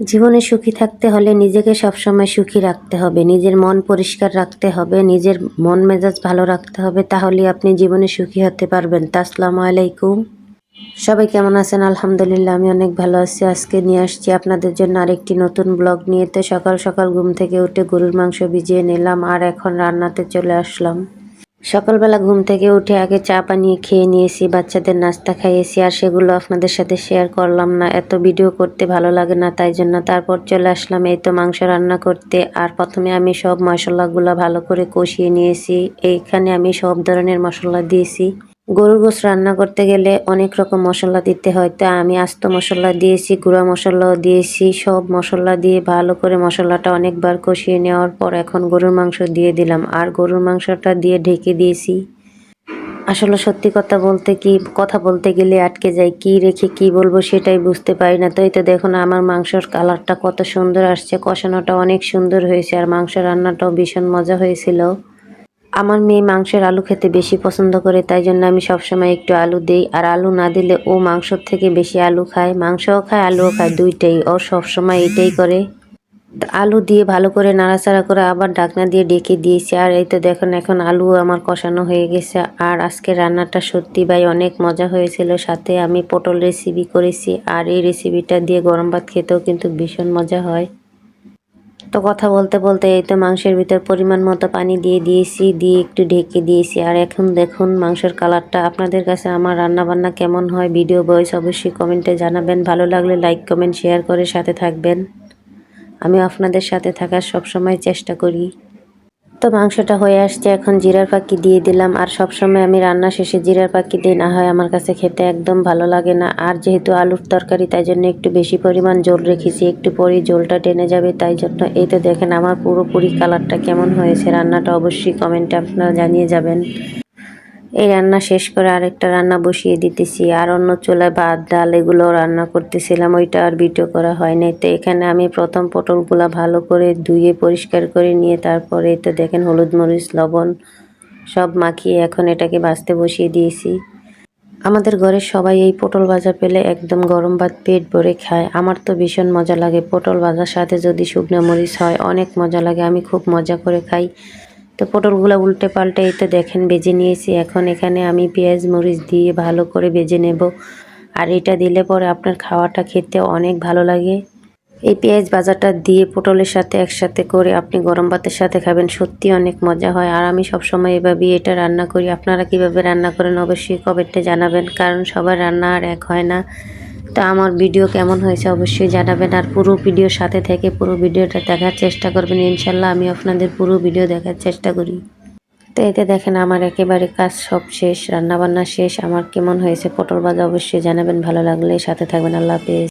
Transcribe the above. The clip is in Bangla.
জীবনে সুখী থাকতে হলে নিজেকে সবসময় সুখী রাখতে হবে, নিজের মন পরিষ্কার রাখতে হবে, নিজের মন মেজাজ ভালো রাখতে হবে তাহলে আপনি জীবনে সুখী হতে পারবেন। তা আসসালামু আলাইকুম। সবাই কেমন আছেন? আলহামদুলিল্লাহ, আমি অনেক ভালো আছি। আজকে নিয়ে আসছি আপনাদের জন্য আরেকটি নতুন ব্লগ নিয়ে। তো সকাল সকাল ঘুম থেকে উঠে গরুর মাংস ভিজিয়ে নিলাম আর এখন রান্নাতে চলে আসলাম। সকালবেলা ঘুম থেকে উঠে আগে চা বানিয়ে খেয়ে নিয়েছি, বাচ্চাদের নাস্তা খাইয়েছি আর সেগুলো আপনাদের সাথে শেয়ার করলাম না। এত ভিডিও করতে ভালো লাগে না, তাই জন্য তারপর চলে আসলাম এই তো মাংস রান্না করতে। আর প্রথমে আমি সব মশলাগুলো ভালো করে কষিয়ে নিয়েছি। এইখানে আমি সব ধরনের মশলা দিয়েছি। গরুর গোস রান্না করতে গেলে অনেক রকম মশলা দিতে হয়। তা আমি আস্ত মশলা দিয়েছি, গুঁড়া মশলাও দিয়েছি, সব মশলা দিয়ে ভালো করে মশলাটা অনেকবার কষিয়ে নেওয়ার পর এখন গরুর মাংস দিয়ে দিলাম। আর গরুর মাংসটা দিয়ে ঢেকে দিয়েছি। আসলে সত্যি কথা বলতে কি, কথা বলতে গেলে আটকে যায়, কি রেখে কি বলব সেটাই বুঝতে পারি না। তো এই তো দেখুন, আমার মাংসর কালারটা কত সুন্দর আসছে, কষানোটা অনেক সুন্দর হয়েছে, আর মাংস রান্নাটাও ভীষণ মজা হয়েছিল। আমার মেয়ে মাংসের আলু খেতে বেশি পছন্দ করে, তাই জন্য আমি সবসময় একটু আলু দেই। আর আলু না দিলে ও মাংসর থেকে বেশি আলু খায়, মাংসও খায়, আলুও খায়, দুইটাই। ও সবসময় এটাই করে। আলু দিয়ে ভালো করে নাড়াচাড়া করে আবার ডাকনা দিয়ে ডেকে দিয়েছি। আর এই তো দেখুন, এখন আলু আমার কষানো হয়ে গেছে। আর আজকে রান্নাটা সত্যি ভাই অনেক মজা হয়েছিল। সাথে আমি পটল রেসিপি করেছি। আর এই রেসিপিটা দিয়ে গরম ভাত খেতেও কিন্তু ভীষণ মজা হয়। তো কথা বলতে বলতে এই তো মাংসের ভিতর পরিমাণ মতো পানি দিয়ে দিয়েছি, দিয়ে একটু ঢেকে দিয়েছি। আর এখন দেখুন মাংসের কালারটা। আপনাদের কাছে আমার রান্না বান্না কেমন হয়, ভিডিও বয়স অবশ্যই কমেন্টে জানাবেন। ভালো লাগলে লাইক, কমেন্ট, শেয়ার করে সাথে থাকবেন। আমি আপনাদের সাথে থাকার সবসময় চেষ্টা করি। তো মাংসটা হয়ে আসছে, এখন জিরার পাখি দিয়ে দিলাম। আর সবসময় আমি রান্না শেষে জিরার পাখি দিই, না হয় আমার কাছে খেতে একদম ভালো লাগে না। আর যেহেতু আলুর তরকারি, তাই জন্য একটু বেশি পরিমাণ জল রেখেছি। একটু পরেই জলটা টেনে যাবে, তাই জন্য এই তো দেখেন আমার পুরোপুরি কালারটা কেমন হয়েছে। রান্নাটা অবশ্যই কমেন্টে আপনারা জানিয়ে যাবেন। এই রান্না শেষ করে আরেকটা রান্না বসিয়ে দিতেছি। আর অন্য চুলায় ভাত, ডাল এগুলো রান্না করতেছিলাম, ওইটা আর ভিডিও করা হয় নাই। তো এখানে আমি প্রথম পটলগুলো ভালো করে ধুয়ে পরিষ্কার করে নিয়ে তারপরে তো দেখেন হলুদ মরিচ, লবণ সব মাখিয়ে এখন এটাকে বাঁচতে বসিয়ে দিয়েছি। আমাদের ঘরের সবাই এই পটল ভাজা পেলে একদম গরম ভাত পেট ভরে খায়। আমার তো ভীষণ মজা লাগে পটল ভাজার সাথে যদি শুকনো মরিচ হয়, অনেক মজা লাগে। আমি খুব মজা করে খাই। তো পটলগুলো উল্টে পাল্টে এই তো দেখেন বেজে নিয়েছি। এখন এখানে আমি পেঁয়াজ, মরিচ দিয়ে ভালো করে বেজে নেব। আর এটা দিলে পরে আপনার খাওয়াটা খেতে অনেক ভালো লাগে। এই পেঁয়াজ বাজারটা দিয়ে পটলের সাথে একসাথে করে আপনি গরম ভাতের সাথে খাবেন, সত্যি অনেক মজা হয়। আর আমি সবসময় এভাবেই এটা রান্না করি। আপনারা কীভাবে রান্না করেন অবশ্যই কমেন্টে জানাবেন, কারণ সবার রান্না আর এক হয় না। তো আমার ভিডিও কেমন হয়েছে অবশ্যই জানাবেন আর পুরো ভিডিওর সাথে থেকে পুরো ভিডিওটা দেখার চেষ্টা করবেন। ইনশাল্লাহ আমি আপনাদের পুরো ভিডিও দেখার চেষ্টা করি। তো এতে দেখেন আমার একেবারে কাজ সব শেষ, রান্নাবান্না শেষ। আমার কেমন হয়েছে, পটল বাজা অবশ্যই জানাবেন। ভালো লাগলে সাথে থাকবেন। আল্লাহ হাফেজ।